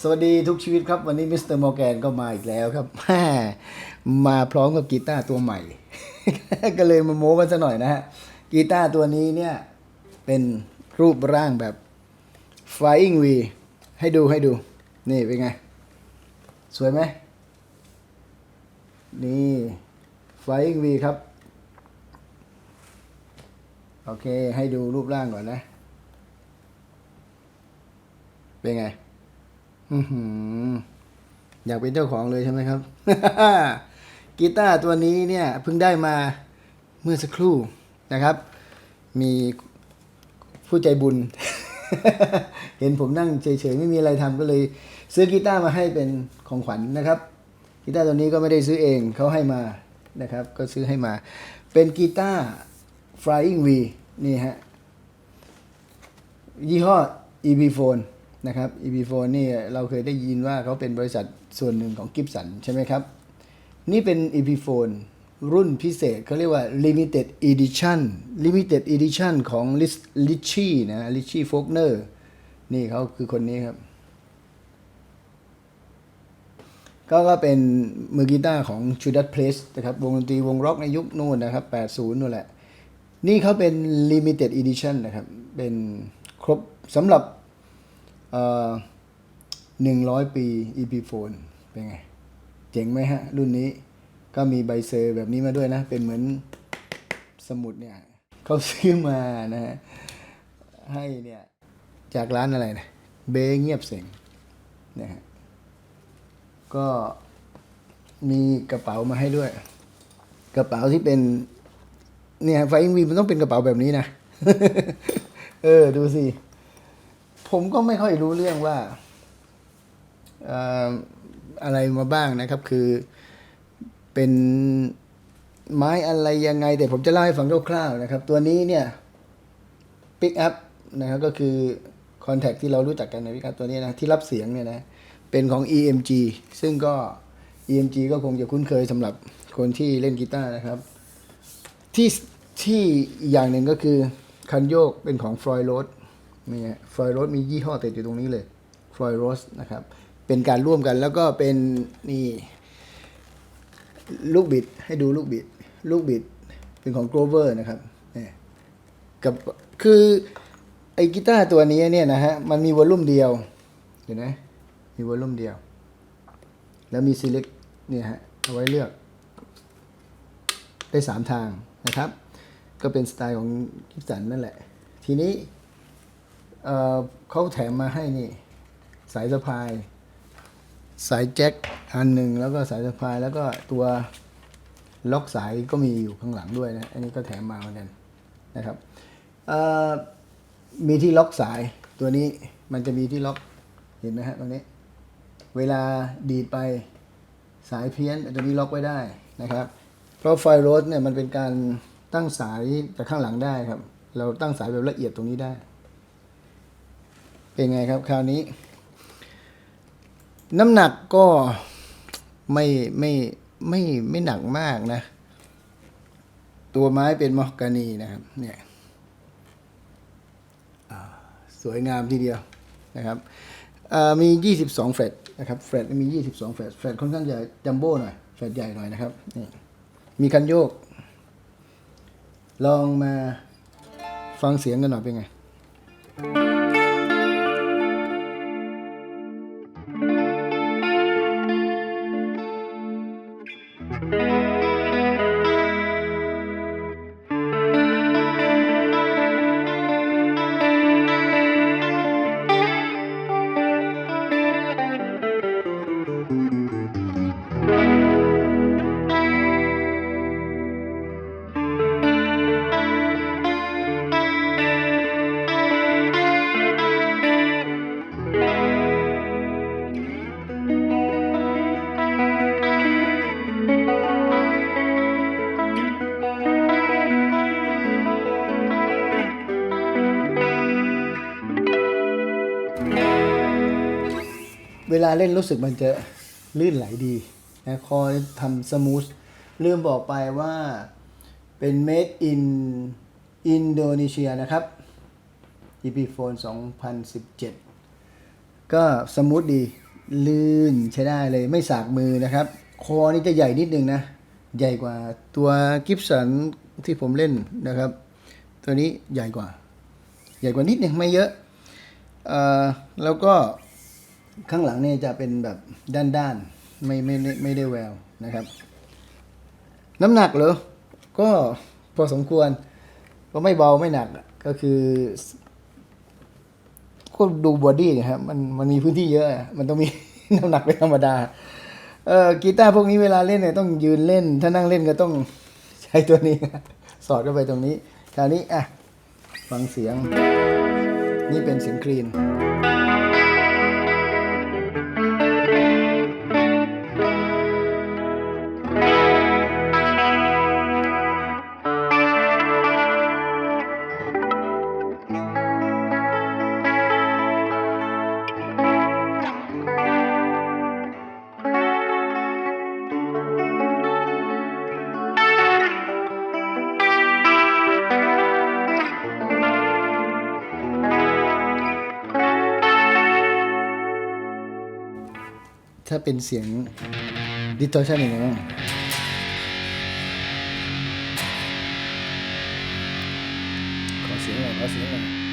สวัสดีทุกชีวิตครับ วันนี้มิสเตอร์มอร์แกนก็มาอีกแล้วครับแม่มาพร้อมกับกีตาร์ตัวใหม่ ก็เลยมาโม้กันซะหน่อยนะฮะ กีตาร์ตัวนี้เนี่ย เป็นรูปร่างแบบ Flying V ให้ดูให้ดู นี่เป็นไง สวยไหม นี่ Flying V ครับ โอเค ให้ดูรูปร่างก่อนนะ เป็นไง อือหือ อยากเป็นเจ้าของเลยใช่ไหมครับ กีตาร์ตัวนี้เนี่ยเพิ่งได้มาเมื่อสักครู่นะครับ มีผู้ใจบุญ เห็นผมนั่งเฉยๆไม่มีอะไรทำก็เลย ซื้อกีตาร์มาให้เป็นของขวัญนะครับกีตาร์ตัวนี้ก็ไม่ได้ซื้อเองเขาให้มานะครับ ก็ซื้อให้มา เป็นกีตาร์ Flying V นี่ฮะยี่ห้อ EB Phone นะครับ EB Phone นี่เราเคยได้ยินว่าเขาเป็นบริษัทส่วนหนึ่งของกิฟสันใช่ไหมครับ นี่เป็น EB Phone รุ่นพิเศษเขาเรียกว่า Limited Edition Limited Edition ของ Richie นะ Richie Faulkner นี่เขาคือคนนี้ครับ ก็ก็เป็นมือกีตาร์ของ Judas Priest นะครับวงดนตรีวงร็อกในยุคนู่นนะครับ 80นู่นแหละ นี่เขาเป็น limited edition นะครับ เป็นครบสำหรับ หนึ่งร้อยปี EP phone เป็นไง เจ๋งไหมฮะ รุ่นนี้ก็มีใบเซอร์แบบนี้มาด้วยนะ เป็นเหมือนสมุดเนี่ยเขาซื้อมานะฮะ ให้เนี่ย จากร้านอะไรนะ เบเงียบเสียงนะฮะ ก็มีกระเป๋ามาให้ด้วย กระเป๋าที่เป็น เนี่ยไฟอิงวีมันต้องเป็นกระเป๋าแบบนี้นะ เออ ดูสิ ผมก็ไม่ค่อยรู้เรื่องว่าอะไรมาบ้างนะครับ คือเป็นไม้อะไรยังไง แต่ผมจะเล่าให้ฟังคร่าวๆนะครับ ตัวนี้เนี่ยปิกอัพนะครับก็คือคอนแทคที่เรารู้จักกันในปิกอัพตัวนี้นะที่รับเสียงเนี่ยนะเป็นของ EMG ซึ่งก็ EMG ก็คงจะคุ้นเคยสำหรับคนที่เล่นกีตาร์นะครับ ที่ที่อย่างหนึ่งก็คือคันโยกเป็นของฟลอยโรส นี่ฮะฟลอยโรสมียี่ห้อติดอยู่ตรงนี้เลยฟลอยโรสนะครับ เป็นการร่วมกันแล้วก็เป็นนี่ลูกบิดให้ดูลูกบิด ลูกบิดเป็นของ Grover นะครับเนี่ยกับคือไอ้กีตาร์ตัวนี้เนี่ยนะฮะมันมีวอลลุ่มเดียวเห็นไหมมีวอลลุ่มเดียว แล้วมี select เนี่ยฮะเอาไว้เลือก ได้สามทางนะครับ ก็เป็นสไตล์ของกิฟสันนั่นแหละ ทีนี้ เอ่อเขาแถมมาให้นี่ สายสะพาย สายแจ็คอันหนึ่งแล้วก็สายสะพายแล้วก็ตัวล็อกสายก็มีอยู่ข้างหลังด้วยนะอันนี้ก็แถมมาเหมือนกันนะครับมีที่ล็อกสายตัวนี้มันจะมีที่ล็อกเห็นไหมฮะตรงนี้ เวลาดีดไปสายเพี้ยนตัวนี้ล็อกไว้ได้นะครับ เพราะไฟโรสเนี่ยมันเป็นการตั้งสายจากข้างหลังได้ครับ เราตั้งสายแบบละเอียดตรงนี้ได้ เป็นไงครับคราวนี้ น้ำหนักก็ไม่ไม่ไม่ไม่หนักมากนะ ตัวไม้เป็นมอห์กานีนะครับ เนี่ยสวยงามทีเดียวนะครับอ่ามี 22เฟรตนะครับเฟรตมี 22เฟรตเฟรตค่อนข้างใหญ่จัมโบ้หน่อยเฟรตใหญ่หน่อยนะครับนี่มีคันโยก ลองมาฟังเสียงกันหน่อยเป็นไง เวลาเล่นรู้สึกมันจะลื่นไหลดีนะคอทำสมูทลืมบอกไปว่าเป็น made in อินโดนีเซียนะครับ EP Phone 2017 ก็สมูทดีลื่นใช้ได้เลยไม่สากมือนะครับ คอนี่จะใหญ่นิดนึงนะ ใหญ่กว่าตัวกิฟสันที่ผมเล่นนะครับ ตัวนี้ใหญ่กว่า ใหญ่กว่านิดนึงไม่เยอะอ่อแล้วก็ ข้างหลังนี่จะเป็นแบบด้านๆไม่ไม่ไม่ได้แววนะครับ น้ำหนักเหรอ ก็พอสมควร ก็ไม่เบาไม่หนักก็คือก็ดูบอดี้นะครับมันมันมีพื้นที่เยอะอะ มันต้องมีน้ำหนักเป็นธรรมดา เออกีตาร์พวกนี้เวลาเล่นเนี่ยต้องยืนเล่น ถ้านั่งเล่นก็ต้องใช้ตัวนี้ สอดเข้าไปตรงนี้คราวนี้อะฟังเสียง นี่เป็นเสียงคลีน เป็นเสียง distortion อย่างไงบ้างขอเสียงหน่อยขอเสียงหน่อย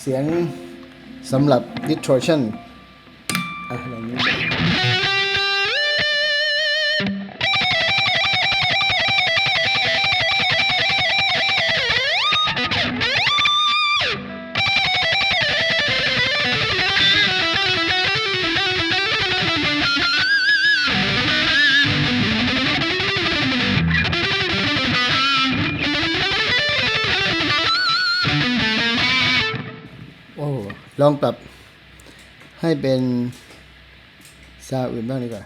เสียงสำหรับ distortion อะลองนี้ ลองปรับให้เป็นซาวด์อื่นบ้างดีกว่า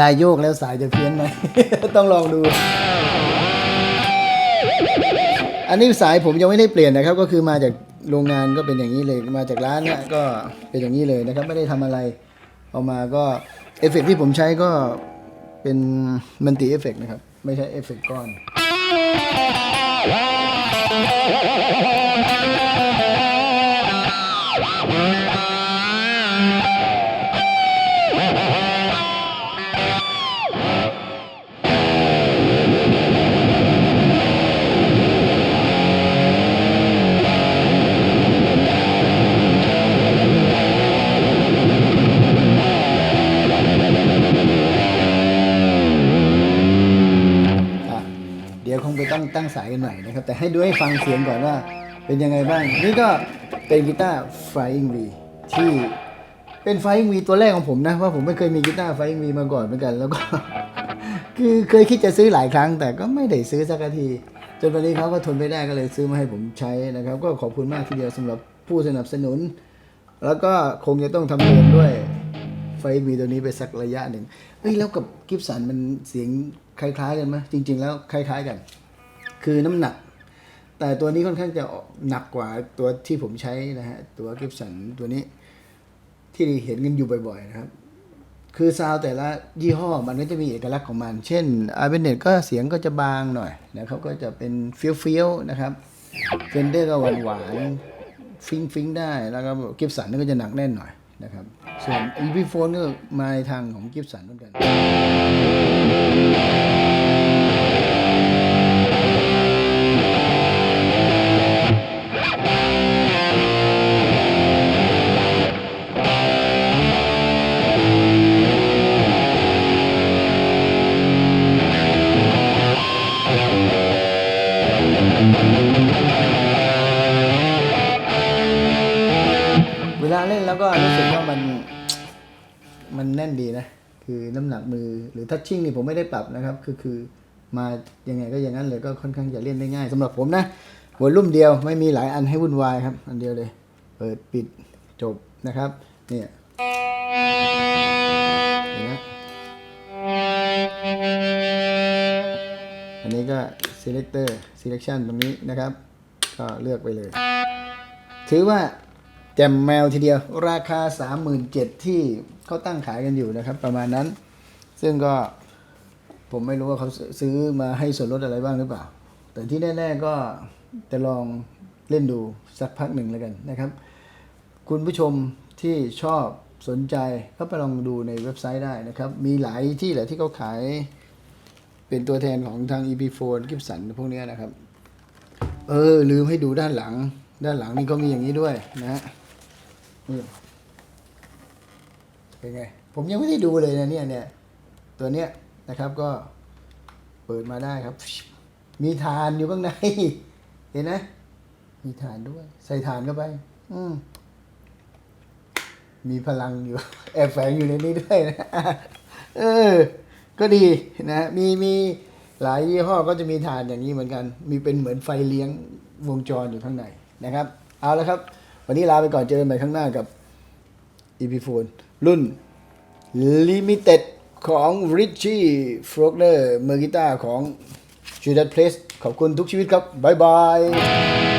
ลาโยกแล้วสายจะเพี้ยนไหม ต้องลองดู อันนี้สายผมยังไม่ได้เปลี่ยนนะครับ ก็คือมาจากโรงงานก็เป็นอย่างนี้เลย มาจากร้านเนี่ยก็เป็นอย่างนี้เลยนะครับ ไม่ได้ทำอะไรเอามาก็เอฟเฟกต์ที่ผมใช้ก็เป็นมันติเอฟเฟกต์นะครับ ไม่ใช่เอฟเฟกต์ก้อนอ่ ตั้งสายกันหม่อยนะครับ แต่ให้ดูให้ฟังเสียงก่อนว่าเป็นยังไงบ้าง นี่ก็เป็นกีตาร์ Flying V ที่เป็น Flying V ตัวแรกของผมนะว่าผมไม่เคยมีกีตาร์ Flying V มาก่อนเหมือนกัน แล้วก็ คือเคยคิดจะซื้อหลายครั้ง แต่ก็ไม่ได้ซื้อสักที จนวันนี้เขาก็ทนไม่ได้ก็เลยซื้อมาให้ผมใช้นะครับ ก็ขอบคุณมากทีเดียวสำหรับผู้สนับสนุน แล้วก็คงจะต้องทำเพลงด้วยไฟวีตัวนี้ไปสักระยะหนึ่งเอ้ยแล้วกับกิฟสันมันเสียงคล้ายๆกันไหมจริง ๆ แล้วคล้ายๆกัน คือน้ำหนัก แต่ตัวนี้ค่อนข้างจะหนักกว่าตัวที่ผมใช้นะฮะ ตัวกิฟสันตัวนี้ที่เห็นกันอยู่บ่อยๆนะครับ คือซาวแต่ละยี่ห้อมันก็จะมีเอกลักษณ์ของมัน เช่นอาร์เบเนตก็เสียงก็จะบางหน่อยนะครับ ก็จะเป็นเฟี้ยวๆนะครับเฟนเดอร์ก็หวานๆฟิงฟิงๆได้ แล้วก็กิฟสันนี่ก็จะหนักแน่นหน่อยนะครับ ส่วนอีพีโฟนก็มาในทางของกิฟสันเหมือนกัน หรือทัชชิ่งนี่ผมไม่ได้ปรับนะครับ คือคือมายังไงก็อย่างนั้นเลยก็ค่อนข้างจะเล่นได้ง่ายสำหรับผมนะหัวรุ่มเดียวไม่มีหลายอันให้วุ่นวายครับ อันเดียวเลย เปิดปิดจบนะครับเนี่ยอันนี้ก็ selector selection ตรงนี้นะครับ ก็เลือกไปเลย ถือว่าแจมแมวทีเดียวราคา 37,000ที่เขาตั้งขายกันอยู่นะครับ ประมาณนั้น ซึ่งก็ผมไม่รู้ว่าเขาซื้อมาให้ส่วนลดอะไรบ้างหรือเปล่า แต่ที่แน่ ๆก็จะลองเล่นดูสักพักหนึ่งแล้วกันนะครับ คุณผู้ชมที่ชอบสนใจก็ไปลองดูในเว็บไซต์ได้นะครับ มีหลายที่แหละที่เขาขายเป็นตัวแทนของทาง EP Phone กิฟสันพวกเนี้ยนะครับ เออ ลืมให้ดูด้านหลัง ด้านหลังนี่ก็มีอย่างนี้ด้วยนะฮะเป็นไง ผมยังไม่ได้ดูเลยนะเนี่ยเนี่ย ตัวเนี้ยนะครับก็เปิดมาได้ครับ มีฐานอยู่ข้างใน เห็นไหมมีฐานด้วย ใส่ฐานเข้าไป อืมมีพลังอยู่ แอบแฝงอยู่ในนี้ด้วยนะเออ ก็ดีนะมีมีหลายยี่ห้อก็จะมีฐานอย่างนี้เหมือนกัน มีเป็นเหมือนไฟเลี้ยงวงจรอยู่ข้างในนะครับ เอาละครับ วันนี้ลาไปก่อนเจอกันใหม่ข้างหน้ากับ EP Phone รุ่น Limited ของริชชี่ฟลอกเนอร์มือกีตาร์ของจูดัดเพลสขอบคุณทุกชีวิตครับ บ๊ายบาย